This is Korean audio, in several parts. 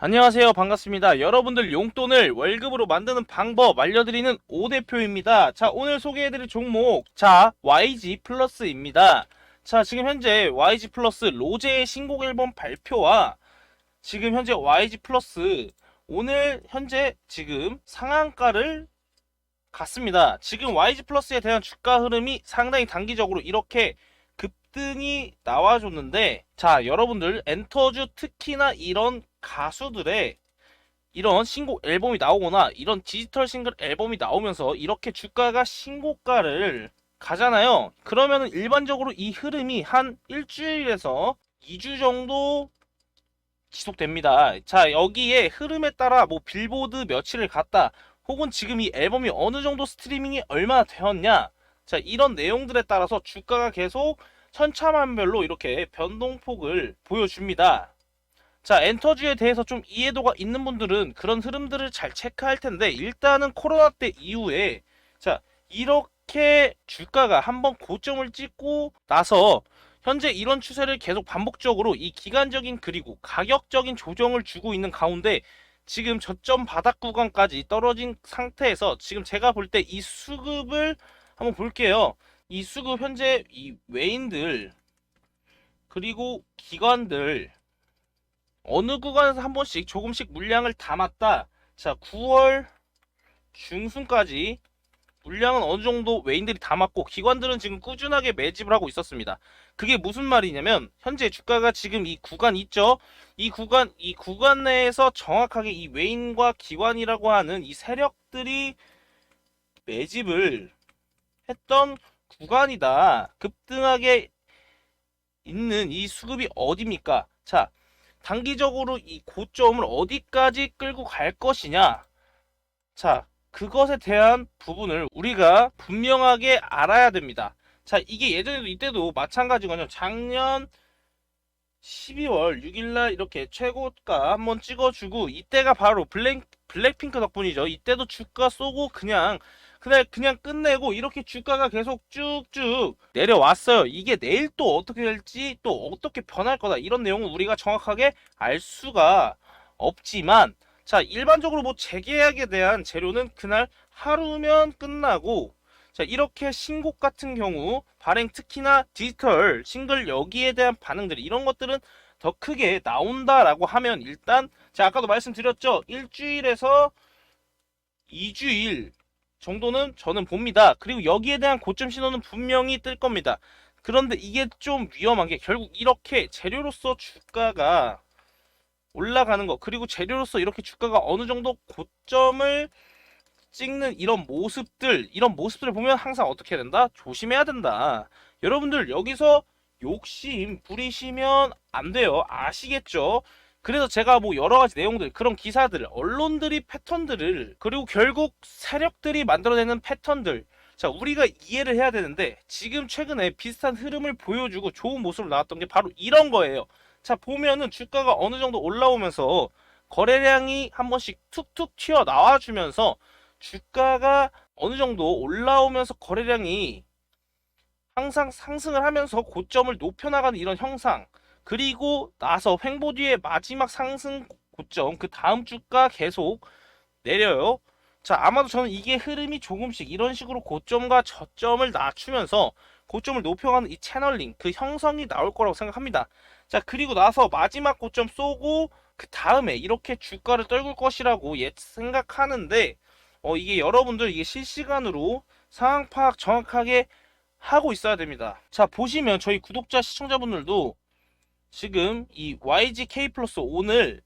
안녕하세요. 반갑습니다. 여러분들 용돈을 월급으로 만드는 방법 알려드리는 오 대표입니다. 자, 오늘 소개해드릴 종목. 자, YG 플러스입니다. 자, 지금 현재 YG 플러스 로제의 신곡 앨범 발표와 지금 현재 YG 플러스 오늘 현재 지금 상한가를 갔습니다. 지금 YG 플러스에 대한 주가 흐름이 상당히 단기적으로 이렇게 급등이 나와줬는데 자 여러분들 엔터주 특히나 이런 가수들의 이런 신곡 앨범이 나오거나 이런 디지털 싱글 앨범이 나오면서 이렇게 주가가 신고가를 가잖아요. 그러면은 일반적으로 이 흐름이 한 일주일에서 2주 정도 지속됩니다. 자, 여기에 흐름에 따라 뭐 빌보드 며칠을 갔다 혹은 지금 이 앨범이 어느 정도 스트리밍이 얼마나 되었냐. 자, 이런 내용들에 따라서 주가가 계속 천차만별로 이렇게 변동폭을 보여줍니다. 자, 엔터주에 대해서 좀 이해도가 있는 분들은 그런 흐름들을 잘 체크할 텐데, 일단은 코로나 때 이후에, 자, 이렇게 주가가 한번 고점을 찍고 나서, 현재 이런 추세를 계속 반복적으로 이 기간적인 그리고 가격적인 조정을 주고 있는 가운데, 지금 저점 바닥 구간까지 떨어진 상태에서 지금 제가 볼 때 이 수급을 한번 볼게요. 이 수급 현재 이 외인들 그리고 기관들 어느 구간에서 한 번씩 조금씩 물량을 담았다. 자, 9월 중순까지 물량은 어느 정도 외인들이 담았고 기관들은 지금 꾸준하게 매집을 하고 있었습니다. 그게 무슨 말이냐면 현재 주가가 지금 이 구간 있죠? 이 구간 이 구간 내에서 정확하게 이 외인과 기관이라고 하는 이 세력들이 매집을 했던 구간이다. 급등하게 있는 이 수급이 어디입니까? 자, 단기적으로 이 고점을 어디까지 끌고 갈 것이냐? 자, 그것에 대한 부분을 우리가 분명하게 알아야 됩니다. 자, 이게 예전에도 이때도 마찬가지거든요. 작년 12월 6일날 이렇게 최고가 한번 찍어주고 이때가 바로 블랙 블랙핑크 덕분이죠. 이때도 주가 쏘고 그냥 그날 그냥 끝내고 이렇게 주가가 계속 쭉쭉 내려왔어요. 이게 내일 또 어떻게 될지 또 어떻게 변할 거다 이런 내용은 우리가 정확하게 알 수가 없지만 자 일반적으로 뭐 재계약에 대한 재료는 그날 하루면 끝나고 자 이렇게 신곡 같은 경우 발행 특히나 디지털 싱글 여기에 대한 반응들 이런 것들은 더 크게 나온다라고 하면 일단 제가 아까도 말씀드렸죠 일주일에서 2주일 정도는 저는 봅니다. 그리고 여기에 대한 고점 신호는 분명히 뜰 겁니다. 그런데 이게 좀 위험한 게 결국 이렇게 재료로서 주가가 올라가는 거 그리고 재료로서 이렇게 주가가 어느 정도 고점을 찍는 이런 모습들 이런 모습들을 보면 항상 어떻게 해야 된다? 조심해야 된다. 여러분들 여기서 욕심 부리시면 안 돼요. 아시겠죠? 그래서 제가 뭐 여러 가지 내용들, 그런 기사들, 언론들이 패턴들을, 그리고 결국 세력들이 만들어내는 패턴들, 자, 우리가 이해를 해야 되는데, 지금 최근에 비슷한 흐름을 보여주고 좋은 모습으로 나왔던 게 바로 이런 거예요. 자, 보면은 주가가 어느 정도 올라오면서 거래량이 한 번씩 툭툭 튀어 나와주면서 주가가 어느 정도 올라오면서 거래량이 항상 상승을 하면서 고점을 높여나가는 이런 형상, 그리고 나서 횡보 뒤에 마지막 상승 고점 그 다음 주가 계속 내려요. 자 아마도 저는 이게 흐름이 조금씩 이런 식으로 고점과 저점을 낮추면서 고점을 높여가는 이 채널링 그 형성이 나올 거라고 생각합니다. 자 그리고 나서 마지막 고점 쏘고 그 다음에 이렇게 주가를 떨굴 것이라고 예 생각하는데 어 이게 여러분들 이게 실시간으로 상황 파악 정확하게 하고 있어야 됩니다. 자 보시면 저희 구독자 시청자분들도 지금 이 YG K 플러스 오늘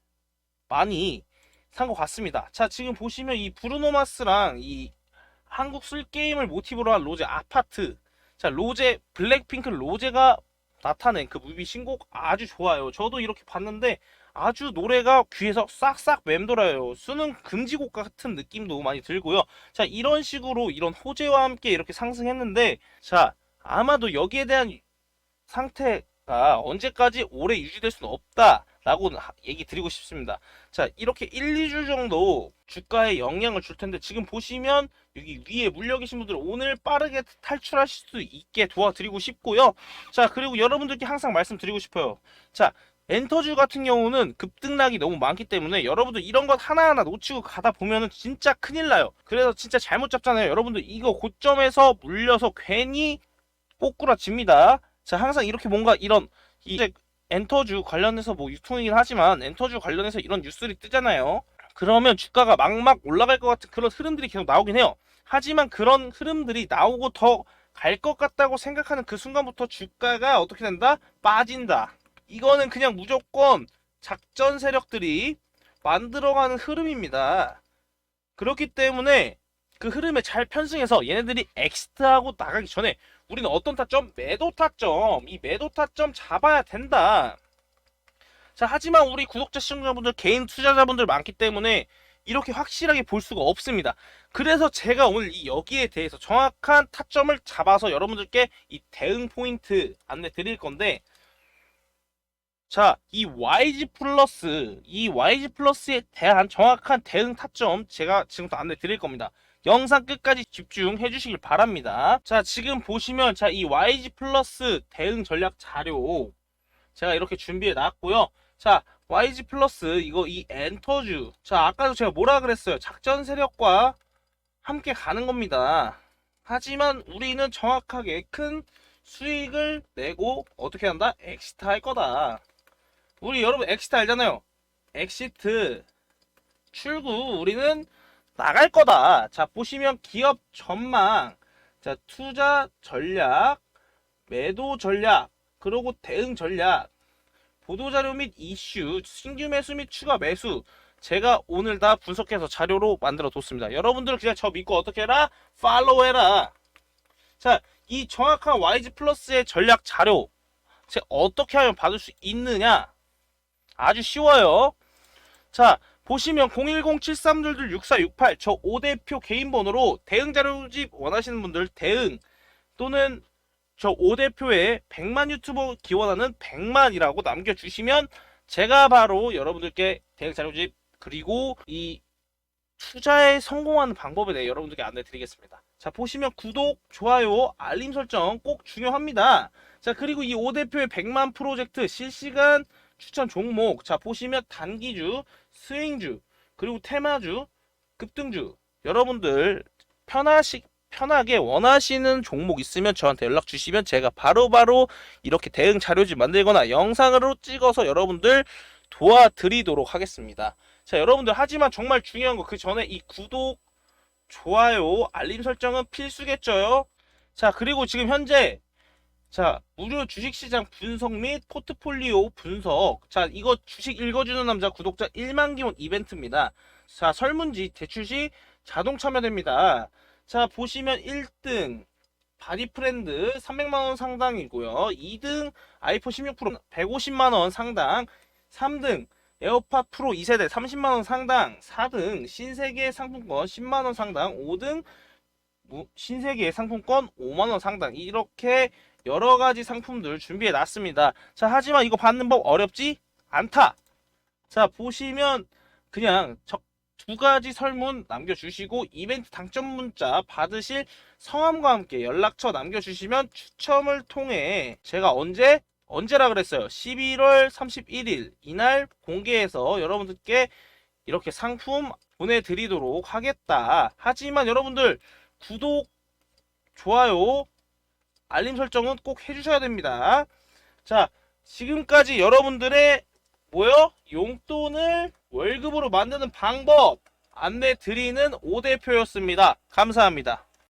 많이 산 것 같습니다. 자, 지금 보시면 이 브루노마스랑 이 한국 술 게임을 모티브로 한 로제 아파트. 자, 로제 블랙핑크 로제가 나타낸 그 뮤비 신곡 아주 좋아요. 저도 이렇게 봤는데 아주 노래가 귀에서 싹싹 맴돌아요. 수능 금지곡 같은 느낌도 많이 들고요. 자, 이런 식으로 이런 호재와 함께 이렇게 상승했는데 자, 아마도 여기에 대한 상태 가 언제까지 오래 유지될 수는 없다라고 얘기 드리고 싶습니다. 자, 이렇게 1, 2주 정도 주가에 영향을 줄 텐데 지금 보시면 여기 위에 물려 계신 분들 오늘 빠르게 탈출하실 수 있게 도와드리고 싶고요. 자, 그리고 여러분들께 항상 말씀드리고 싶어요. 자, 엔터주 같은 경우는 급등락이 너무 많기 때문에 여러분들 이런 것 하나하나 놓치고 가다 보면은 진짜 큰일 나요. 그래서 진짜 잘못 잡잖아요. 여러분들 이거 고점에서 물려서 괜히 꼬꾸라집니다. 자, 항상 이렇게 뭔가 이런 이제 엔터주 관련해서 뭐 유통이긴 하지만 엔터주 관련해서 이런 뉴스들이 뜨잖아요. 그러면 주가가 막막 올라갈 것 같은 그런 흐름들이 계속 나오긴 해요. 하지만 그런 흐름들이 나오고 더 갈 것 같다고 생각하는 그 순간부터 주가가 어떻게 된다? 빠진다. 이거는 그냥 무조건 작전 세력들이 만들어가는 흐름입니다. 그렇기 때문에 그 흐름에 잘 편승해서 얘네들이 엑스트하고 나가기 전에 우리는 어떤 타점? 매도 타점. 이 매도 타점 잡아야 된다. 자, 하지만 우리 구독자 시청자분들, 개인 투자자분들 많기 때문에 이렇게 확실하게 볼 수가 없습니다. 그래서 제가 오늘 이 여기에 대해서 정확한 타점을 잡아서 여러분들께 이 대응 포인트 안내 드릴 건데, 자, 이 YG 플러스, 이 YG 플러스에 대한 정확한 대응 타점 제가 지금부터 안내 드릴 겁니다. 영상 끝까지 집중해 주시길 바랍니다. 자, 지금 보시면 자, 이 YG 플러스 대응 전략 자료 제가 이렇게 준비해 놨고요. 자, YG 플러스 이거 이 엔터주. 자, 아까도 제가 뭐라 그랬어요? 작전 세력과 함께 가는 겁니다. 하지만 우리는 정확하게 큰 수익을 내고 어떻게 한다? 엑시트 할 거다. 우리 여러분 엑시트 알잖아요. 엑시트 출구 우리는 나갈 거다. 자, 보시면 기업 전망, 자, 투자 전략, 매도 전략, 그리고 대응 전략, 보도자료 및 이슈, 신규 매수 및 추가 매수, 제가 오늘 다 분석해서 자료로 만들어 뒀습니다. 여러분들 그냥 저 믿고 어떻게 해라? 팔로우 해라. 자, 이 정확한 YG 플러스의 전략 자료, 제가 어떻게 하면 받을 수 있느냐? 아주 쉬워요. 자, 보시면 010-7322-6468 저 5대표 개인 번호로 대응 자료집 원하시는 분들 대응 또는 저 5대표에 100만 유튜버 기원하는 100만이라고 남겨주시면 제가 바로 여러분들께 대응 자료집 그리고 이 투자에 성공하는 방법에 대해 여러분들께 안내 드리겠습니다. 자, 보시면 구독, 좋아요, 알림 설정 꼭 중요합니다. 자, 그리고 이 5대표의 100만 프로젝트 실시간 추천 종목. 자, 보시면 단기주, 스윙주, 그리고 테마주, 급등주. 여러분들 편하시 편하게 원하시는 종목 있으면 저한테 연락 주시면 제가 바로 바로 이렇게 대응 자료집 만들거나 영상으로 찍어서 여러분들 도와드리도록 하겠습니다. 자, 여러분들 하지만 정말 중요한 거 그 전에 이 구독, 좋아요, 알림 설정은 필수겠죠요. 자, 그리고 지금 현재 자, 무료 주식시장 분석 및 포트폴리오 분석. 자, 이거 주식 읽어주는 남자 구독자 1만 기원 이벤트입니다. 자, 설문지 제출 시 자동 참여됩니다. 자, 보시면 1등 바디프렌드 300만원 상당이고요. 2등 아이폰 16 프로 150만원 상당. 3등 에어팟 프로 2세대 30만원 상당. 4등 신세계 상품권 10만원 상당. 5등 신세계 상품권 5만원 상당. 이렇게 여러 가지 상품들 준비해 놨습니다. 자, 하지만 이거 받는 법 어렵지 않다. 자, 보시면 그냥 적, 두 가지 설문 남겨주시고 이벤트 당첨 문자 받으실 성함과 함께 연락처 남겨주시면 추첨을 통해 제가 언제 언제라 그랬어요. 11월 31일 이날 공개해서 여러분들께 이렇게 상품 보내드리도록 하겠다. 하지만 여러분들 구독, 좋아요, 알림 설정은 꼭 해주셔야 됩니다. 자, 지금까지 여러분들의 뭐요? 용돈을 월급으로 만드는 방법 안내 드리는 5대표였습니다. 감사합니다.